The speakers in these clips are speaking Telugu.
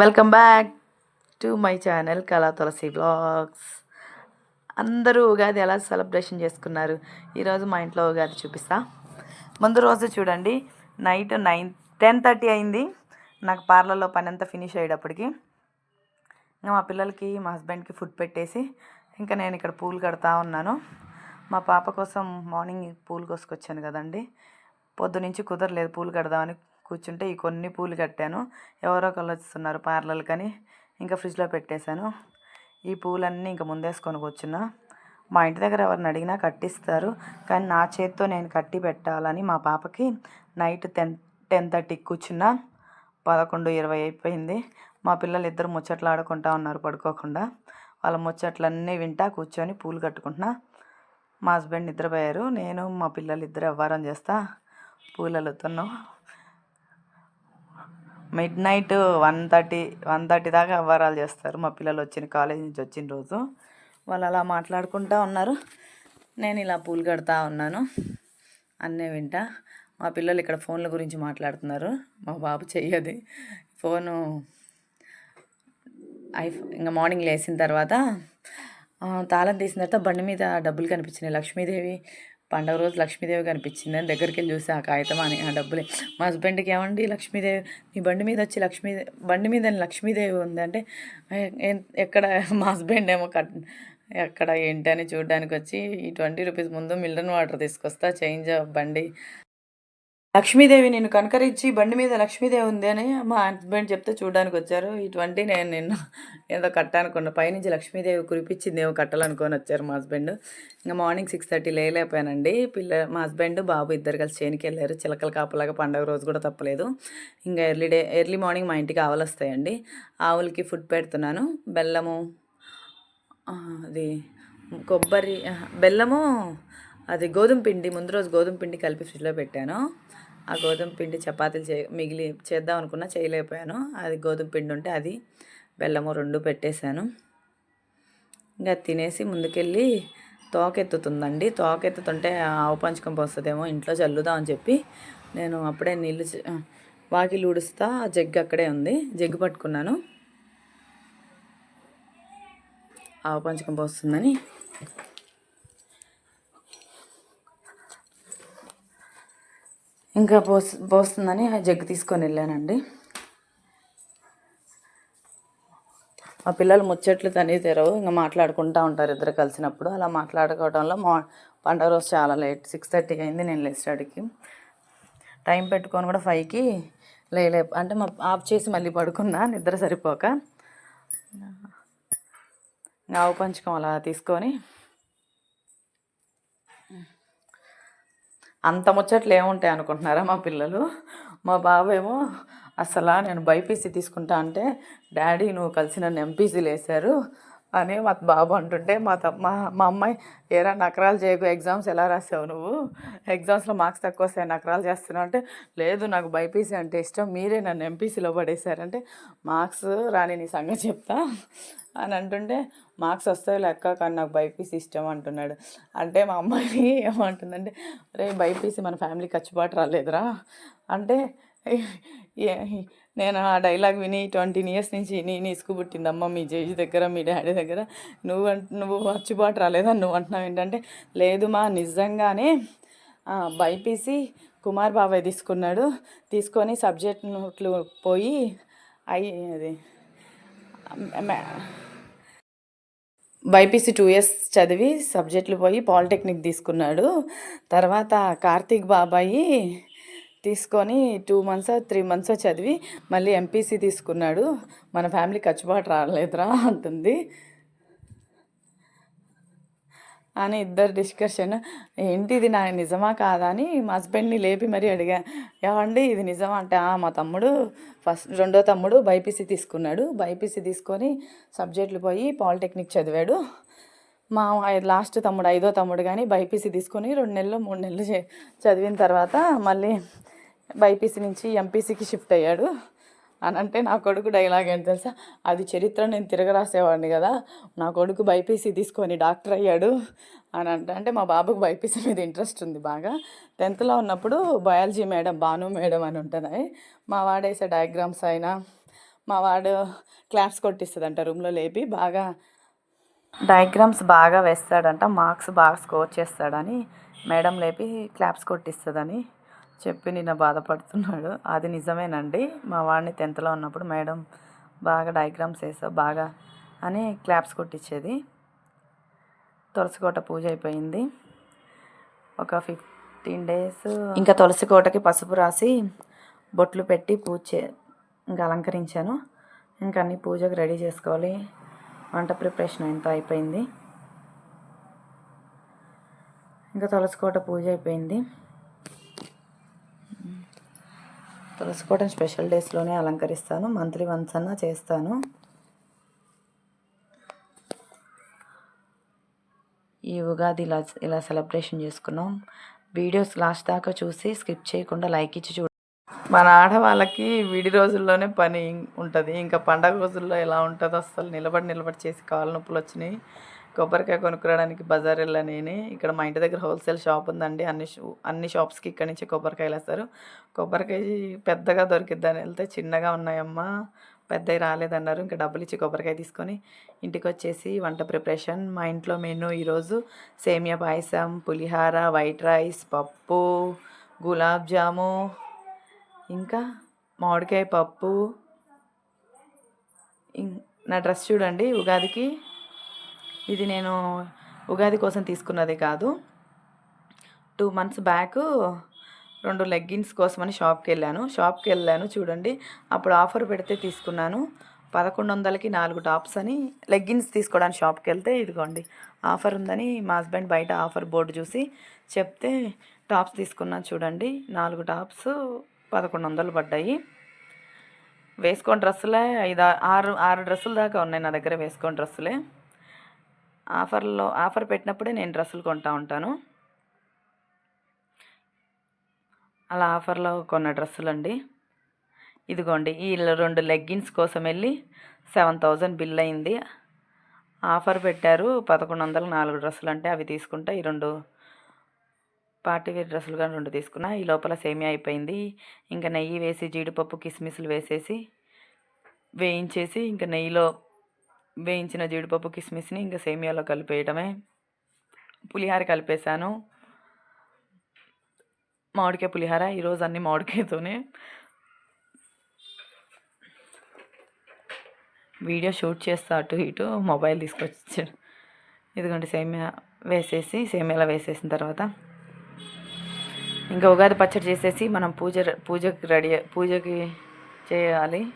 Welcome back to my channel Kala Tulasi blogs అందరూ ఉగాది ఎలా సెలబ్రేషన్ చేసుకున్నారు? ఈరోజు మా ఇంట్లో ఉగాది చూపిస్తా. ముందు రోజు చూడండి నైట్ నైన్ టెన్ థర్టీ అయింది. నాకు పార్లర్లో పని అంతా ఫినిష్ అయ్యేటప్పటికి ఇంకా మా పిల్లలకి మా హస్బెండ్కి ఫుడ్ పెట్టేసి ఇంకా నేను ఇక్కడ పూలు కడతా ఉన్నాను. మా పాప కోసం మార్నింగ్ పూలు కోసుకొచ్చాను కదండి. పొద్దు నుంచి కుదరలేదు పూలు కడదామని కూర్చుంటే ఈ కొన్ని పూలు కట్టాను. ఎవరో ఒకళ్ళు వస్తున్నారు పార్లర్లు కానీ. ఇంకా ఫ్రిడ్జ్లో పెట్టేశాను. ఈ పూలన్నీ ఇంకా ముందేసుకొని కూర్చున్నా. మా ఇంటి దగ్గర ఎవరిని అడిగినా కట్టిస్తారు. కానీ నా చేత్తో నేను కట్టి పెట్టాలని మా పాపకి నైట్ టెన్ టెన్ థర్టీకి కూర్చున్నా. పదకొండు ఇరవై అయిపోయింది. మా పిల్లలు ఇద్దరు ముచ్చట్లు ఆడుకుంటా ఉన్నారు పడుకోకుండా. వాళ్ళ ముచ్చట్లన్నీ వింటా కూర్చొని పూలు కట్టుకుంటున్నా. మా హస్బెండ్ నిద్రపోయారు. నేను మా పిల్లలు ఇద్దరు వ్యవహారం చేస్తా. పూలలుతున్నాం midnight one thirty one thirty దాకా అవ్వరాలు చేస్తారు. మా పిల్లలు వచ్చిన కాలేజ్ నుంచి వచ్చిన రోజు. వాళ్ళు అలా మాట్లాడుకుంటూ ఉన్నారు. నేను ఇలా పూలు కడతా ఉన్నాను. అన్నీ వింటా. మా పిల్లలు ఇక్కడ ఫోన్ల గురించి మాట్లాడుతున్నారు. మా బాబు చెయ్యది. ఫోను ఐ ఇంకా మార్నింగ్ లేచిన తర్వాత తాళం తీసిన తర్వాత బండి మీద డబ్బులు కనిపించినాయి. లక్ష్మీదేవి పండగ రోజు లక్ష్మీదేవి కనిపించింది అని దగ్గరికి వెళ్ళి చూసి ఆ కాగితం అని ఆ డబ్బులే. మా హస్బెండ్కి ఏమండి లక్ష్మీదేవి మీ బండి మీద వచ్చి లక్ష్మీ బండి మీద లక్ష్మీదేవి ఉందంటే ఎక్కడ మా హస్బెండ్ ఏమో కట్ ఎక్కడ ఏంటి అని చూడడానికి వచ్చి ఈ ట్వంటీ రూపీస్ ముందు మిల్డన్ వాటర్ తీసుకొస్తా చేంజ్ బండి లక్ష్మీదేవి నేను కనకరించి బండి మీద లక్ష్మీదేవి ఉంది అని మా హస్బెండ్ చెప్తే చూడడానికి వచ్చారు. ఇటువంటి నేను నిన్న ఏదో కట్టానుకున్నా పైనుంచి లక్ష్మీదేవి కురిపించింది ఏమో కట్టాలనుకొని వచ్చారు మా హస్బెండ్. ఇంకా మార్నింగ్ సిక్స్ థర్టీ లేలేకపోయానండి పిల్ల మా హస్బెండ్ బాబు ఇద్దరు కలిసి చేనికి వెళ్ళారు. చిలకల కాపలాగా పండగ రోజు కూడా తప్పలేదు. ఇంకా ఎర్లీ డే ఎర్లీ మార్నింగ్ మా ఇంటికి ఆవులు వస్తాయండి. ఆవులకి ఫుడ్ పెడుతున్నాను. బెల్లము అది కొబ్బరి బెల్లము అది గోధుమ పిండి ముందు రోజు గోధుమ పిండి కలిపి ఫ్రిడ్జ్లో పెట్టాను. ఆ గోధుమ పిండి చపాతీలు చే మిగిలి చేద్దాం అనుకున్నా చేయలేకపోయాను. అది గోధుమ పిండి ఉంటే అది బెల్లము రెండు పెట్టేశాను. ఇంకా తినేసి ముందుకెళ్ళి తోకెత్తుతుందండి. తోకెత్తుతుంటే ఆవు పంచకం పోస్తుందేమో ఇంట్లో చల్లుదాం అని చెప్పి నేను అప్పుడే నీళ్ళు వాకిలు వాకిలి ఊడుస్తా ఆ జగ్గు అక్కడే ఉంది. జగ్గు పట్టుకున్నాను. ఆవు పంచకం పోస్తుందని ఇంకా పోస్ పోస్తుందని ఆ జగ్గు తీసుకొని వెళ్ళానండి. మా పిల్లలు ముచ్చట్లు తనే తెరవు ఇంకా మాట్లాడుకుంటూ ఉంటారు ఇద్దరు కలిసినప్పుడు. అలా మాట్లాడుకోవడంలో మా పండగ రోజు చాలా లేట్ సిక్స్ థర్టీకి అయింది నేను లేచాడికి టైం పెట్టుకొని కూడా ఫైవ్కి లేలే అంటే మా ఆఫ్ చేసి మళ్ళీ పడుకున్నా నిద్ర సరిపోక. ఆవు పంచకం అలా తీసుకొని అంత ముచ్చట్లు ఏముంటాయి అనుకుంటున్నారా మా పిల్లలు? మా బాబేమో అసలు నేను బైపీసీ తీసుకుంటా అంటే డాడీ నువ్వు కలిసి నన్ను ఎంపీసీలు వేశారు అని మా బాబు అంటుంటే మా త మా మా అమ్మాయి ఏరా నకరాలు చేయకు ఎగ్జామ్స్ ఎలా రాసావు నువ్వు? ఎగ్జామ్స్లో మార్క్స్ తక్కువ వస్తాయి నకరాలు చేస్తున్నావు అంటే లేదు నాకు బైపీసీ అంటే ఇష్టం మీరే నన్ను ఎంపీసీలో పడేశారంటే మార్క్స్ రాని నీ సంగతి చెప్తా అని అంటుంటే మార్క్స్ వస్తాయి లెక్క కానీ నాకు బైపీసీ ఇష్టం అంటున్నాడు. అంటే మా అమ్మాయి ఏమంటుందంటే రే బైపీసీ మన ఫ్యామిలీ ఖర్చుబాటు రాలేదురా. అంటే నేను ఆ డైలాగ్ విని ట్వంటీ ఇయర్స్ నుంచి నేను నీసుకు పుట్టిందమ్మ మీ జేజీ దగ్గర మీ డాడీ దగ్గర నువ్వు అంట నువ్వు ఖర్చుబాటు రాలేదని నువ్వు అంటున్నావు ఏంటంటే లేదు మా నిజంగానే బైపీసీ కుమార్ బాబాయ్ తీసుకున్నాడు తీసుకొని సబ్జెక్ట్ నోట్లు పోయి అయి అది బైపీసీ టూ ఇయర్స్ చదివి సబ్జెక్టులు పోయి పాలిటెక్నిక్ తీసుకున్నాడు. తర్వాత కార్తీక్ బాబాయి తీసుకొని టూ మంత్స్ త్రీ మంత్స్ చదివి మళ్ళీ ఎంపీసీ తీసుకున్నాడు. మన ఫ్యామిలీ ఖర్చుబాటు రాలేదురా అంటుంది. అని ఇద్దరు డిస్కషన్ ఏంటి ఇది నా నిజమా కాదా? అని మా హస్బెండ్ని లేపి మరీ అడిగా. ఏమండి ఇది నిజమా? అంటే మా తమ్ముడు ఫస్ట్ రెండో తమ్ముడు బైపీసీ తీసుకున్నాడు. బైపీసీ తీసుకొని సబ్జెక్టులు పోయి పాలిటెక్నిక్ చదివాడు. మా లాస్ట్ తమ్ముడు ఐదో తమ్ముడు కానీ బైపీసీ తీసుకొని రెండు నెలలు మూడు నెలలు చదివిన తర్వాత మళ్ళీ బైపీసీ నుంచి ఎంపీసీకి షిఫ్ట్ అయ్యాడు. అని అంటే నా కొడుకు డైలాగ్ ఏంటి తెలుసా? అది చరిత్ర నేను తిరగరాసేవాడిని కదా. నా కొడుకు బైపీసీ తీసుకొని డాక్టర్ అయ్యాడు అని అంటే అంటే మా బాబుకు బైపీసీ మీద ఇంట్రెస్ట్ ఉంది బాగా. టెన్త్లో ఉన్నప్పుడు బయాలజీ మేడం భాను మేడం అని ఉంటుంది. మా వాడేసే డయాగ్రామ్స్ అయినా మా వాడు క్లాప్స్ కొట్టిస్తుందంట రూమ్లో లేపి బాగా. డయాగ్రామ్స్ బాగా వేస్తాడంట మార్క్స్ బాగా స్కోర్ చేస్తాడని మేడం లేపి క్లాప్స్ కొట్టిస్తుందని. చెప్పి నిన్న బాధపడుతున్నాడు. అది నిజమేనండి. మా వాడిని టెన్త్లో ఉన్నప్పుడు మేడం బాగా డయాగ్రామ్స్ వేసావు బాగా అని క్లాప్స్ కొట్టించేది తులసికోట పూజ అయిపోయింది. ఒక ఫిఫ్టీన్ డేస్ ఇంకా తులసి కోటకి పసుపు రాసి బొట్లు పెట్టి పూజ చే ఇంకా అలంకరించాను. ఇంకా అన్ని పూజకు రెడీ చేసుకోవాలి. వంట ప్రిపరేషన్ ఎంత అయిపోయింది. ఇంకా తులసి కోట పూజ అయిపోయింది. తులసి కోటని స్పెషల్ డేస్లోనే అలంకరిస్తాను. మంత్లీ వన్స్ అన్నా చేస్తాను. ఈ ఉగాది ఇలా ఇలా సెలబ్రేషన్ చేసుకున్నాం. వీడియోస్ లాస్ట్ దాకా చూసి స్కిప్ చేయకుండా లైక్ ఇచ్చి చూడ. మన ఆడవాళ్ళకి విడి రోజుల్లోనే పని ఉంటుంది. ఇంకా పండగ రోజుల్లో ఎలా ఉంటుందో అసలు నిలబడి నిలబడి చేసి కాళ్ళ నొప్పులు వచ్చినాయి. కొబ్బరికాయ కొనుక్కోవడానికి బజార్ వెళ్ళాను ఇక్కడ మా ఇంటి దగ్గర హోల్సేల్ షాప్ ఉందండి. అన్ని అన్ని షాప్స్కి ఇక్కడి నుంచి కొబ్బరికాయలు వేస్తారు. కొబ్బరికాయ పెద్దగా దొరికిద్దని వెళ్తే చిన్నగా ఉన్నాయమ్మా. పెద్దవి రాలేదన్నారు. ఇంకా డబ్బులు ఇచ్చి కొబ్బరికాయ తీసుకొని ఇంటికి వచ్చేసి వంట ప్రిపరేషన్. మా ఇంట్లో మెను ఈరోజు సేమియా పాయసం పులిహార వైట్ రైస్ పప్పు గులాబ్ జాము ఇంకా మామిడికాయ పప్పు. ఇం- నా డ్రెస్ చూడండి ఉగాదికి. ఇది నేను ఉగాది కోసం తీసుకున్నది కాదు. టూ మంత్స్ బ్యాక్ రెండు లెగ్గిన్స్ కోసమని షాప్కి వెళ్ళాను. షాప్కి వెళ్ళాను చూడండి. అప్పుడు ఆఫర్ పెడితే తీసుకున్నాను. పదకొండు వందలకి నాలుగు టాప్స్ అని లెగ్గిన్స్ తీసుకోవడానికి షాప్కి వెళ్తే ఇదిగోండి ఆఫర్ ఉందని మా హస్బెండ్ బయట ఆఫర్ బోర్డు చూసి చెప్తే టాప్స్ తీసుకున్నాను చూడండి. నాలుగు టాప్స్ పదకొండు వందలు పడ్డాయి. వేసుకొని డ్రెస్సులే ఐదు ఆరు ఆరు డ్రెస్సుల దాకా ఉన్నాయి నా దగ్గర వేసుకొని డ్రెస్సులే ఆఫర్లో ఆఫర్ పెట్టినప్పుడే నేను డ్రెస్సులు కొంటా ఉంటాను. అలా ఆఫర్లో కొన్న డ్రెస్సులు అండి ఇదిగోండి ఈ రెండు లెగ్గిన్స్ కోసం వెళ్ళి సెవెన్ థౌజండ్ బిల్ అయింది. ఆఫర్ పెట్టారు పదకొండు వందలు నాలుగు డ్రెస్సులు అంటే అవి తీసుకుంటా ఈ రెండు పార్టీ వేర్ డ్రెస్సులు కానీ రెండు తీసుకున్నా. ఈ లోపల సేమియా అయిపోయింది. ఇంకా నెయ్యి వేసి జీడిపప్పు కిస్మిస్లు వేసేసి వేయించేసి ఇంకా నెయ్యిలో వేయించిన జీడిపప్పు కిస్మిస్ని ఇంకా సేమియాలో కలిపేయటమే. పులిహార కలిపేశాను. మామిడికాయ పులిహార ఈరోజు అన్ని మామిడికాయతోనే. వీడియో షూట్ చేస్తా అటు ఇటు మొబైల్ తీసుకొచ్చాడు. ఇదిగోండి సేమియా వేసేసి సేమియాలో వేసేసిన తర్వాత. ఇంకా ఉగాది పచ్చడి చేసేసి మనం పూజ పూజకి రెడీ పూజకి చేయాలి.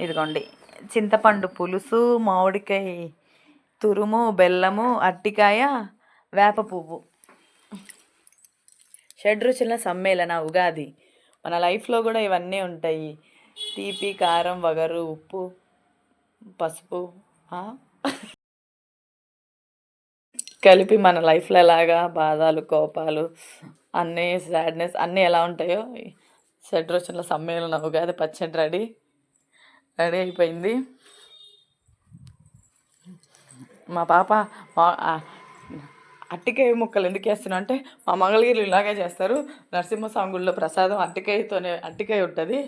ఇదిగోండి. చింతపండు పులుసు మామిడికాయ తురుము బెల్లము అట్టికాయ వేప పువ్వు. షడ్రుచుల సమ్మేళన ఉగాది. మన లైఫ్లో కూడా ఇవన్నీ ఉంటాయి. తీపి కారం వగరు ఉప్పు పసుపు కలిపి మన లైఫ్లో ఎలాగా బాధలు కోపాలు అన్నీ సాడ్నెస్ అన్నీ ఎలా ఉంటాయో షడ్రుచుల సమ్మేళన ఉగాది పచ్చడి రెడీ. రెడీ అయిపోయింది. మా పాప మా అట్టికాయ ముక్కలు ఎందుకు వేస్తున్నా అంటే మా మంగళగిరి ఇలాగే చేస్తారు. నరసింహస్వామి గుడిలో ప్రసాదం అట్టికాయతోనే అట్టికాయ ఉంటుంది.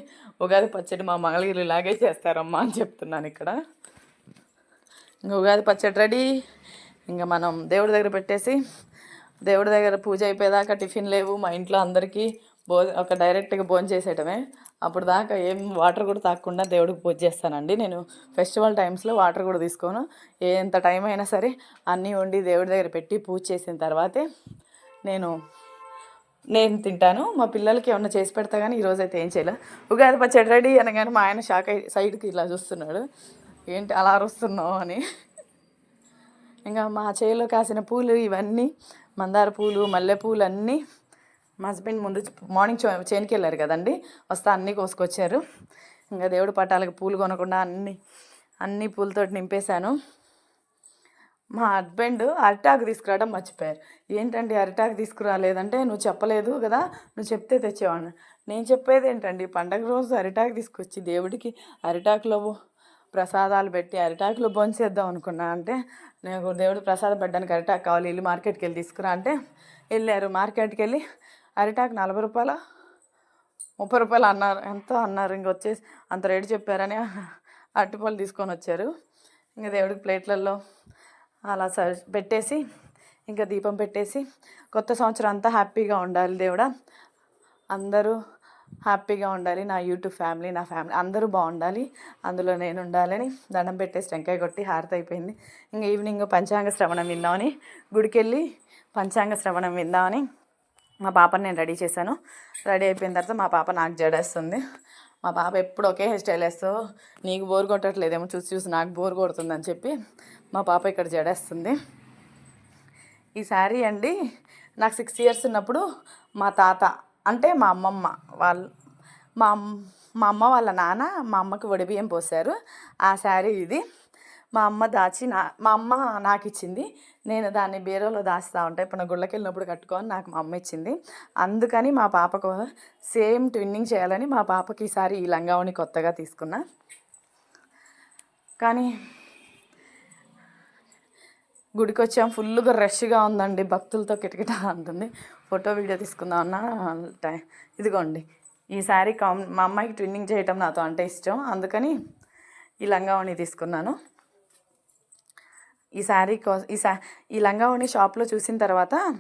ఉగాది పచ్చడి మా మంగళగిరి ఇలాగే చేస్తారమ్మా అని చెప్తున్నాను ఇక్కడ. ఇంకా ఉగాది పచ్చడి రెడీ. ఇంకా మనం దేవుడి దగ్గర పెట్టేసి దేవుడి దగ్గర పూజ అయిపోయేదాకా టిఫిన్ లేవు మా ఇంట్లో అందరికీ. భో ఒక డైరెక్ట్గా భోజనం చేసేయటమే. అప్పుడు దాకా ఏం వాటర్ కూడా తాగకుండా దేవుడికి పూజ చేస్తానండి. నేను ఫెస్టివల్ టైమ్స్లో వాటర్ కూడా తీసుకోను. ఎంత టైం అయినా సరే అన్నీ వండి దేవుడి దగ్గర పెట్టి పూజ చేసిన తర్వాతే నేను నేను తింటాను. మా పిల్లలకి ఏమన్నా చేసి పెడతా కానీ ఈరోజు అయితే ఏం చేయలే. ఉగాది పచ్చడి రెడీ అనగానే మా ఆయన షాక్ అయ్యి సైడ్కి ఇలా చూస్తున్నాడు. ఏంటి అలా అరుస్తున్నావు? అని. ఇంకా మా చేలో కాసిన పూలు ఇవన్నీ మందార పూలు మల్లె పూలు అన్నీ మా హస్బెండ్ ముందు మార్నింగ్ చే- వెళ్ళారు కదండి. వస్తే అన్నీ కోసుకొచ్చారు. ఇంకా దేవుడి పటాలకు పూలు కొనకుండా అన్ని అన్ని పూలతోటి నింపేశాను. మా హస్బెండ్ అరిటాకు తీసుకురావడం మర్చిపోయారు. ఏంటండి అరిటాకు తీసుకురాలేదంటే నువ్వు చెప్పలేదు కదా నువ్వు చెప్తే తెచ్చేవాడిని. నేను చెప్పేది ఏంటండి పండగ రోజు అరిటాకు తీసుకొచ్చి దేవుడికి అరిటాకులో ప్రసాదాలు పెట్టి అరిటాకులో భోంచేద్దాం అనుకున్నా అంటే నాకు దేవుడు ప్రసాదం పెట్టడానికి అరిటాకు కావాలి వెళ్ళి మార్కెట్కి వెళ్ళి తీసుకురా అంటే వెళ్ళారు. మార్కెట్కి వెళ్ళి అరిటాకు నలభై రూపాయల? ముప్పై రూపాయలు అన్నారు. ఎంత అన్నారు? ఇంక వచ్చేసి అంత రేటు చెప్పారని అరటిపళ్ళు తీసుకొని వచ్చారు. ఇంకా దేవుడికి ప్లేట్లలో అలా సర్ పెట్టేసి ఇంకా దీపం పెట్టేసి కొత్త సంవత్సరం అంతా హ్యాపీగా ఉండాలి దేవుడా. అందరూ హ్యాపీగా ఉండాలి. నా యూట్యూబ్ ఫ్యామిలీ నా ఫ్యామిలీ అందరూ బాగుండాలి. అందులో నేను ఉండాలని దండం పెట్టేసి టెంకాయ కొట్టి హారత అయిపోయింది. ఇంకా ఈవినింగ్ పంచాంగ శ్రవణం విందామని గుడికెళ్ళి పంచాంగ శ్రవణం విందామని మా పాపని నేను రెడీ చేశాను. రెడీ అయిపోయిన తర్వాత మా పాప నాకు జడేస్తుంది. మా పాప ఎప్పుడు ఒకే హెయిర్ స్టైల్ వేస్తూ నీకు బోర్ కొట్టట్లేదేమో చూసి చూసి నాకు బోర్ కొడుతుందని చెప్పి మా పాప ఇక్కడ జడేస్తుంది. ఈ శారీ అండి నాకు సిక్స్ ఇయర్స్ ఉన్నప్పుడు మా తాత అంటే మా అమ్మమ్మ వాళ్ళు మా అమ్- మా అమ్మ వాళ్ళ నాన్న మా అమ్మకి వడిబియ్యం పోసారు ఆ శారీ ఇది. మా అమ్మ దాచి నా మా అమ్మ నాకు ఇచ్చింది నేను దాన్ని బీరోలో దాస్తూ ఉంటాను ఇప్పుడు నా గుళ్ళకి వెళ్ళినప్పుడు కట్టుకొని నాకు మా అమ్మ ఇచ్చింది. అందుకని మా పాపకు సేమ్ ట్విన్నింగ్ చేయాలని మా పాపకి ఈసారి ఈ లంగావని కొత్తగా తీసుకున్నా. కానీ గుడికి వచ్చాం ఫుల్గా రష్గా ఉందండి. భక్తులతో కిటకిట అంటుంది. ఫోటో వీడియో తీసుకుందాం అన్న టై ఇదిగోండి. ఈసారి శారీ మా అమ్మాయికి ట్విన్నింగ్ చేయటం నాతో అంటే ఇష్టం. అందుకని ఈ లంగావణి తీసుకున్నాను. ఈ శారీ కో ఈ శా ఈ లంగావణి షాప్లో చూసిన తర్వాత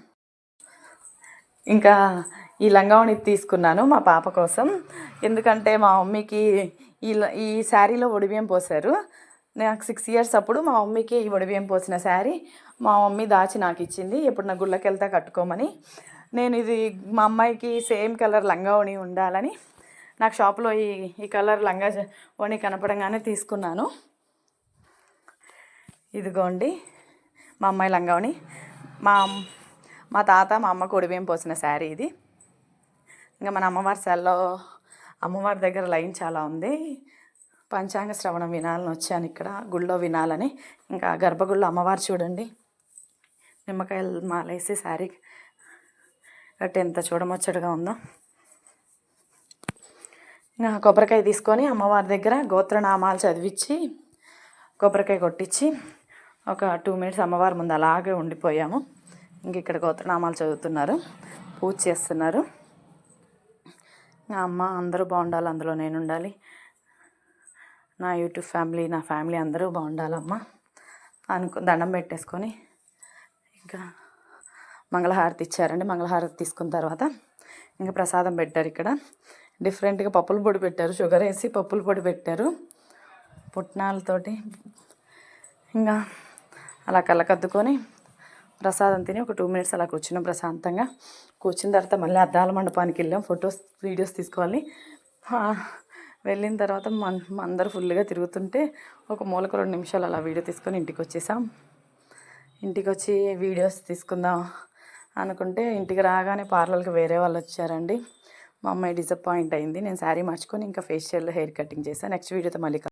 ఇంకా ఈ లంగావణి తీసుకున్నాను మా పాప కోసం. ఎందుకంటే మా మమ్మీకి ఈ ల- ఈ శారీలో ఒడిబియ్యం పోసారు. నాకు సిక్స్ ఇయర్స్ అప్పుడు మా మమ్మీకి ఈ ఒడిబియ్యం పోసిన శారీ మా మమ్మీ దాచి నాకు ఇచ్చింది. ఎప్పుడు నా గుళ్ళకి వెళ్తా కట్టుకోమని. నేను ఇది మా అమ్మాయికి సేమ్ కలర్ లంగావణి ఉండాలని నాకు షాప్లో ఈ ఈ కలర్ లంగా ఓణి కనపడంగానే తీసుకున్నాను. ఇదిగోండి మా అమ్మాయి లంగావని. మా మా తాత మా అమ్మ కొడివేం పోసిన శారీ ఇది. ఇంకా మన అమ్మవారి సెల్లో అమ్మవారి దగ్గర లైన్ చాలా ఉంది. పంచాంగ శ్రవణం వినాలని వచ్చాను ఇక్కడ గుళ్ళో వినాలని. ఇంకా గర్భగుళ్ళో అమ్మవారు చూడండి. నిమ్మకాయలు మాలేసి శారీ కట్టి ఎంత చూడముచ్చటగా ఉందో. ఇంకా కొబ్బరికాయ తీసుకొని అమ్మవారి దగ్గర గోత్రనామాలు చదివించి కొబ్బరికాయ కొట్టించి ఒక టూ మినిట్స్ అమ్మవారి ముందు అలాగే ఉండిపోయాము. ఇంక ఇక్కడ గోత్రనామాలు చదువుతున్నారు. పూజ చేస్తున్నారు. నా అమ్మ అందరూ బాగుండాలి అందులో నేను ఉండాలి. నా యూట్యూబ్ ఫ్యామిలీ నా ఫ్యామిలీ అందరూ బాగుండాలమ్మ అనుకు దండం పెట్టేసుకొని ఇంకా మంగళహారతి ఇచ్చారండి. మంగళహారతి తీసుకున్న తర్వాత ఇంకా ప్రసాదం పెట్టారు ఇక్కడ. డిఫరెంట్గా పప్పుల పొడి పెట్టారు. షుగర్ వేసి పప్పుల పొడి పెట్టారు. పుట్నాలతోటి ఇంకా అలా కళ్ళకద్దుకొని ప్రసాదం తిని ఒక టూ మినిట్స్ అలా కూర్చున్నాం ప్రశాంతంగా. కూర్చున్న తర్వాత మళ్ళీ అద్దాల మండపానికి వెళ్ళాం. ఫొటోస్ వీడియోస్ తీసుకోవాలి. వెళ్ళిన తర్వాత మన అందరూ ఫుల్గా తిరుగుతుంటే ఒక మూలకు రెండు నిమిషాలు అలా వీడియో తీసుకొని ఇంటికి వచ్చేసాం. ఇంటికి వచ్చి వీడియోస్ తీసుకుందాం అనుకుంటే ఇంటికి రాగానే పార్లర్కి వేరే వాళ్ళు వచ్చారండి. మా అమ్మాయి డిసప్పాయింట్ అయింది. నేను శారీ మార్చుకొని ఇంకా ఫేషియల్ హెయిర్ కటింగ్ చేశాను నెక్స్ట్ వీడియోతో మళ్ళీ